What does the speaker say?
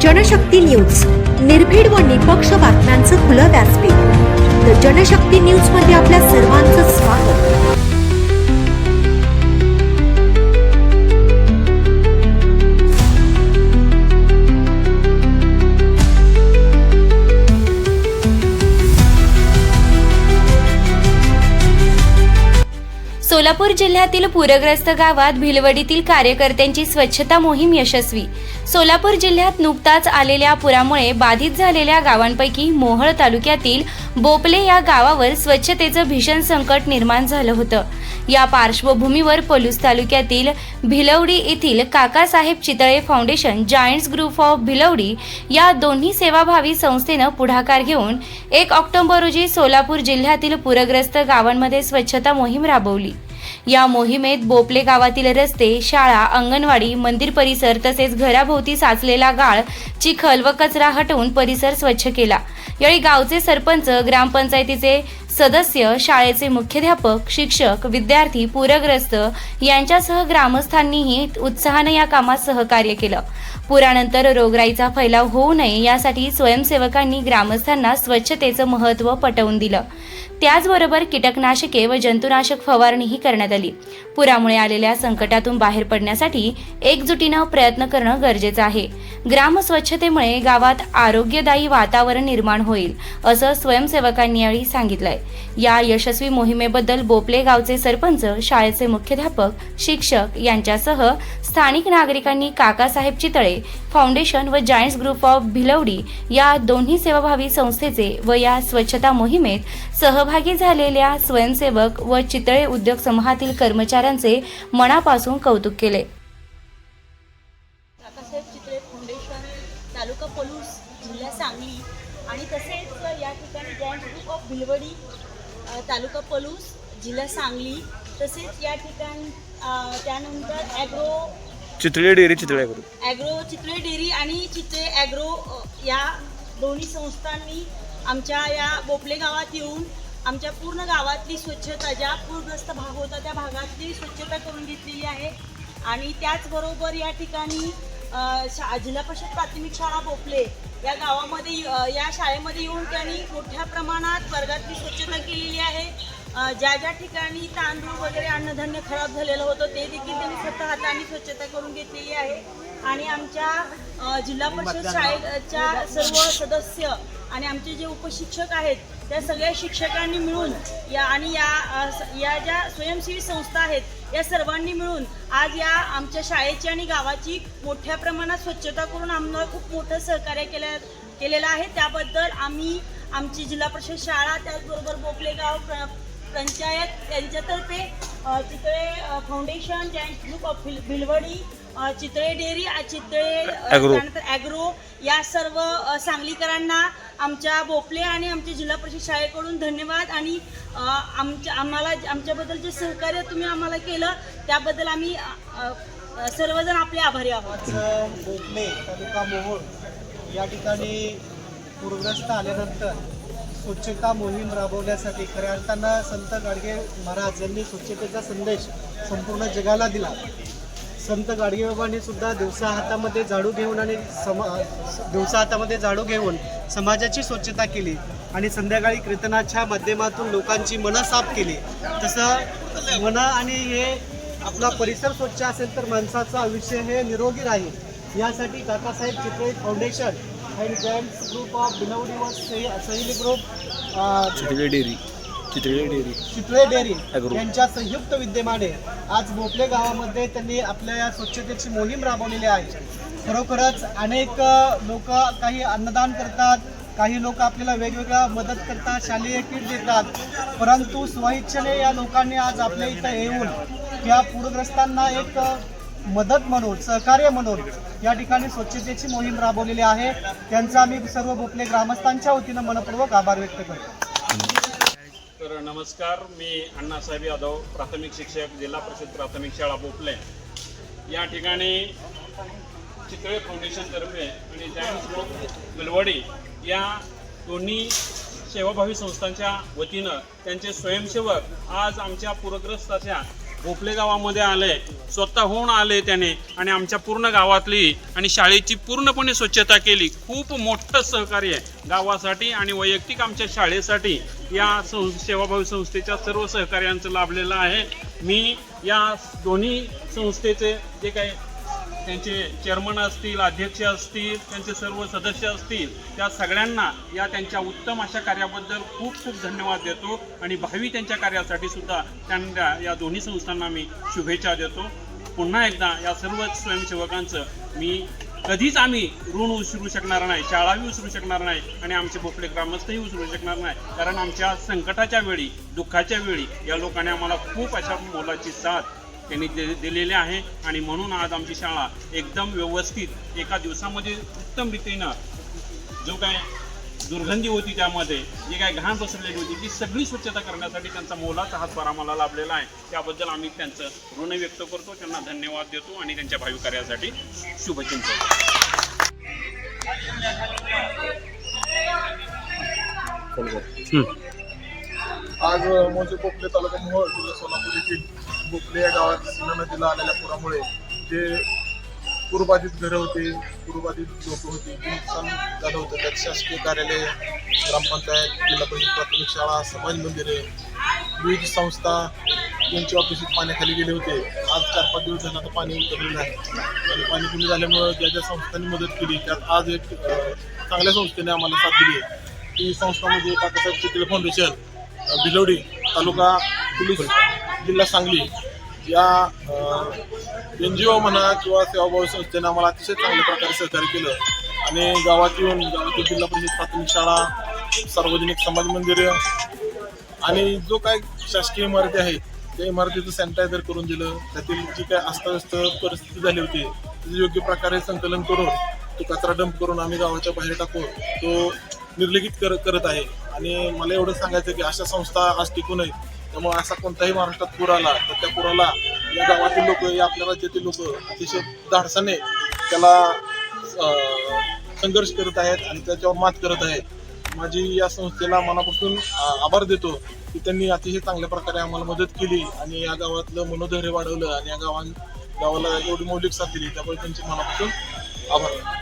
Janshakti news. निर्भीड व निपक्ष बातम्यांचं खुलं व्यासपीठ. द जनशक्ती न्यूजमध्ये आपल्या सर्वांचं स्वागत. सोलापूर जिल्ह्यातील पूरग्रस्त गावात भिलवडीतील कार्यकर्त्यांची स्वच्छता मोहीम यशस्वी. सोलापूर जिल्ह्यात नुकताच आलेल्या पुरामुळे बाधित झालेल्या गावांपैकी मोहळ तालुक्यातील बोपले या गावावर स्वच्छतेचं भीषण संकट निर्माण झालं होतं. या पार्श्वभूमीवर पलूस तालुक्यातील भिलवडी येथील Kakasaheb Chitale foundation Giants group of Bhilwadi या दोन्ही सेवाभावी संस्थेनं पुढाकार घेऊन एक ऑक्टोबर रोजी सोलापूर जिल्ह्यातील पूरग्रस्त गावांमध्ये स्वच्छता मोहीम राबवली. या मोहिमेत बोपले गावातील रस्ते शाळा अंगणवाडी मंदिर परिसर तसेच घराभोवती साचलेला गाळ चिखल व कचरा हटवून परिसर स्वच्छ केला. यावेळी गावचे सरपंच ग्रामपंचायतीचे सदस्य शाळेचे मुख्याध्यापक शिक्षक विद्यार्थी पूरग्रस्त यांच्यासह ग्रामस्थांनीही उत्साहानं या कामात सहकार्य केलं. पुरानंतर रोगराईचा फैलाव होऊ नये यासाठी स्वयंसेवकांनी ग्रामस्थांना स्वच्छतेचं महत्त्व पटवून दिलं. त्याचबरोबर कीटकनाशके व जंतुनाशक फवारणीही करण्यात आली. पुरामुळे आलेल्या संकटातून बाहेर पडण्यासाठी एकजुटीनं प्रयत्न करणं गरजेचं आहे. ग्राम स्वच्छतेमुळे गावात आरोग्यदायी वातावरण निर्माण होईल असं स्वयंसेवकांनी यावेळी सांगितलंय. या यशस्वी मोहिमेबद्दल बोपले गावचे सरपंच शाळेचे मुख्याध्यापक शिक्षक यांच्यासह स्थानिक नागरिकांनी काकासाहेब चितळे फाउंडेशन व जायंट्स ग्रुप ऑफ भिलवडी या दोन्ही सेवाभावी संस्थेचे व या स्वच्छता मोहिमेत सहभागी झालेल्या स्वयंसेवक व चितळे उद्योग समूहातील कर्मचाऱ्यांचे मनापासून कौतुक केले. तालुका पलूस जिल्हा सांगली आणि तसेच या ठिकाणी joint group of Bhilwadi taluka Palus जिल्हा सांगली तसेच या ठिकाणी त्यानंतर ॲग्रो चितळे डेअरी चितळे करू ॲग्रो चित्रे डेअरी आणि चित्रे ॲग्रो या दोन्ही संस्थांनी आमच्या या बोपले गावात येऊन आमच्या पूर्ण गावातली स्वच्छता ज्या पूरग्रस्त भाग होता त्या भागातली स्वच्छता करून घेतलेली आहे. आणि त्याचबरोबर या ठिकाणी शा जिल्हा परिषद प्राथमिक शाळा बोपले या गावामध्ये या शाळेमध्ये येऊन त्यांनी मोठ्या प्रमाणात वर्गातली स्वच्छता केलेली आहे. ज्या ज्या ठिकाणी तांदूळ वगैरे अन्नधान्य खराब झालेलं होतं ते देखील त्यांनी स्वतः हाताने स्वच्छता करून घेतलेली आहे. आणि आमच्या जिल्हा परिषद शाळेच्या सर्व सदस्य आणि आमचे जे उपशिक्षक आहेत त्या सगळ्या शिक्षकांनी मिळून या आणि या या ज्या स्वयंसेवी संस्था आहेत या सर्वांनी मिळून आज या आमच्या शाळेची आणि गावाची मोठ्या प्रमाणात स्वच्छता करून आम्हाला खूप मोठं सहकार्य केलं केलेलं आहे. त्याबद्दल आम्ही आमची जिल्हा परिषद शाळा त्याचबरोबर बोपलेगाव प्र पंचायत यांच्यातर्फे तिकडे फाउंडेशन जॅन ग्रुप ऑफ भिल भिलवडी चितळे डेअरी चितळे. त्यानंतर ॲग्रो या सर्व सांगलीकरांना आमच्या बोपले आणि आमच्या जिल्हा परिषद शाळेकडून धन्यवाद आणि आमच्या आम्हाला आमच्याबद्दल जे सहकार्य तुम्ही आम्हाला केलं त्याबद्दल आम्ही सर्वजण आपले आभारी आहोत बोपले तालुका मोहोळ या ठिकाणी पूरग्रस्त आल्यानंतर स्वच्छता मोहीम राबवण्यासाठी खऱ्या अर्थानं संत गाडगे महाराज यांनी स्वच्छतेचा संदेश संपूर्ण जगाला दिला संत गाडगे बाबांनी सुद्धा दिवसा हातामध्ये झाडू घेऊन आणि सम दिवसा हातामध्ये झाडू घेऊन समाजाची स्वच्छता केली आणि संध्याकाळी कीर्तनाच्या माध्यमातून लोकांची मनं साफ केली. तसं मनं आणि हे आपला परिसर स्वच्छ असेल तर माणसाचं आयुष्य हे निरोगी राहील. यासाठी Kakasaheb Chitre foundation and jams group of Binwadi व सहिली group dairy. Chitale dairy. Chitale dairy. यांच्या संयुक्त विद्यमाने आज बोपले गावामध्ये त्यांनी आपल्या या स्वच्छतेची मोहीम राबवलेली आहे. खरोखरच अनेक लोक काही अन्नदान करतात काही लोक आपल्याला वेगवेगळ्या मदत करतात शालेय किट देतात. परंतु स्वइच्छेने या लोकांनी आज आपल्या इथं येऊन या पूरग्रस्तांना एक मदत म्हणून सहकार्य म्हणून या ठिकाणी स्वच्छतेची मोहीम राबवलेली आहे. त्यांचा आम्ही सर्व बोपले ग्रामस्थांच्या वतीनं मनपूर्वक आभार व्यक्त करतो. तर नमस्कार मी अण्णासाहेब यादव प्राथमिक शिक्षक जिल्हा परिषद प्राथमिक शाळा बोपले. या ठिकाणी चितळे फाउंडेशनतर्फे आणि जॅम्स ग्रुप बिलवडी या दोन्ही सेवाभावी संस्थांच्या वतीनं त्यांचे स्वयंसेवक आज आमच्या पूरग्रस्त अशा भोपले गावामध्ये आले स्वतःहून आले त्याने आणि आमच्या पूर्ण गावातली आणि शाळेची पूर्णपणे स्वच्छता केली. खूप मोठं सहकार्य आहे गावासाठी आणि वैयक्तिक आमच्या शाळेसाठी या सं सेवाभावी संस्थेच्या सर्व सहकार्यांचं लाभलेलं आहे. मी या दोन्ही संस्थेचे जे काही त्यांचे चेअरमन असतील अध्यक्ष असतील त्यांचे सर्व सदस्य असतील त्या सगळ्यांना या त्यांच्या उत्तम अशा कार्याबद्दल खूप खूप धन्यवाद देतो आणि भावी त्यांच्या कार्यासाठी सुद्धा त्यांना या दोन्ही संस्थांना मी शुभेच्छा देतो. पुन्हा एकदा या सर्व स्वयंसेवकांचं मी कधीच आम्ही ऋण उसरू शकणार नाही शाळाही उचलू शकणार नाही आणि आमचे भोपळे ग्रामस्थही उचलू शकणार नाही. कारण आमच्या संकटाच्या वेळी दुःखाच्या वेळी या लोकांनी आम्हाला खूप अशा मोलाची साथ त्यांनी दि दिलेले आहे. आणि म्हणून आज आमची शाळा एकदम व्यवस्थित एका दिवसामध्ये उत्तम रीतीनं जो काय दुर्गंधी होती त्यामध्ये जी काय घाण पसरलेली होती ती सगळी स्वच्छता करण्यासाठी त्यांचा मोलाचा हातभार आम्हाला लाभलेला आहे. त्याबद्दल आम्ही त्यांचं ऋण व्यक्त करतो. त्यांना धन्यवाद देतो आणि त्यांच्या भावी कार्यासाठी शुभचिंतन आज मोजे पोपले तालुका मोहोळ जिल्हा सोलापूर येथील भोपले या गावात सीना नदीला आलेल्या पुरामुळे जे पूरबाधित घरं होती पूरबाधित लोक होती जे नुकसान झालं होतं. त्यात शासकीय कार्यालय ग्रामपंचायत जिल्हा परिषद प्राथमिक शाळा समाज मंदिरे विविध संस्था यांची ऑफिस पाण्याखाली गेले होते. आज चार पाच दिवस झाला पाणी उतरलेलं आहे आणि पाणी कमी झाल्यामुळं ज्या ज्या संस्थांनी मदत केली त्यात आज एक चांगल्या संस्थेने आम्हाला साथ दिली आहे. ती संस्था म्हणजे काकासाहेब चितळे फाउंडेशन भिलोडी भिलवडी तालुका पोलीस जिल्हा सांगली या एन जी ओ म्हणा किंवा सेवाभावी संस्थेनं आम्हाला अतिशय चांगल्या प्रकारे सहकार्य केलं. आणि गावात येऊन गावातील जिल्हा परिषद प्राथमिक शाळा सार्वजनिक समाज मंदिर आणि जो काय शासकीय इमारती आहे त्या इमारतीचं सॅनिटायझर करून दिलं. त्यातील जी काय अस्ताव्यस्त परिस्थिती झाली होती त्याचे योग्य प्रकारे संकलन करून तो कचरा डंप करून आम्ही गावाच्या बाहेर टाकून तो निर्लिखित कर करत आहे. आणि मला एवढं सांगायचं की अशा संस्था आज टिकू नयेत त्यामुळे असा कोणताही महाराष्ट्रात पूर आला तर त्या पुराला या गावातील लोक या आपल्या राज्यातील लोक अतिशय धाडसाने त्याला संघर्ष करत आहेत आणि त्याच्यावर मात करत आहेत. माझी या संस्थेला मनापासून आभार देतो की त्यांनी अतिशय चांगल्या प्रकारे आम्हाला मदत केली आणि या गावातलं मनोधैर्य वाढवलं आणि या गावां गावाला एवढी मौलिक साथ दिली. त्यामुळे त्यांचे मनापासून आभार.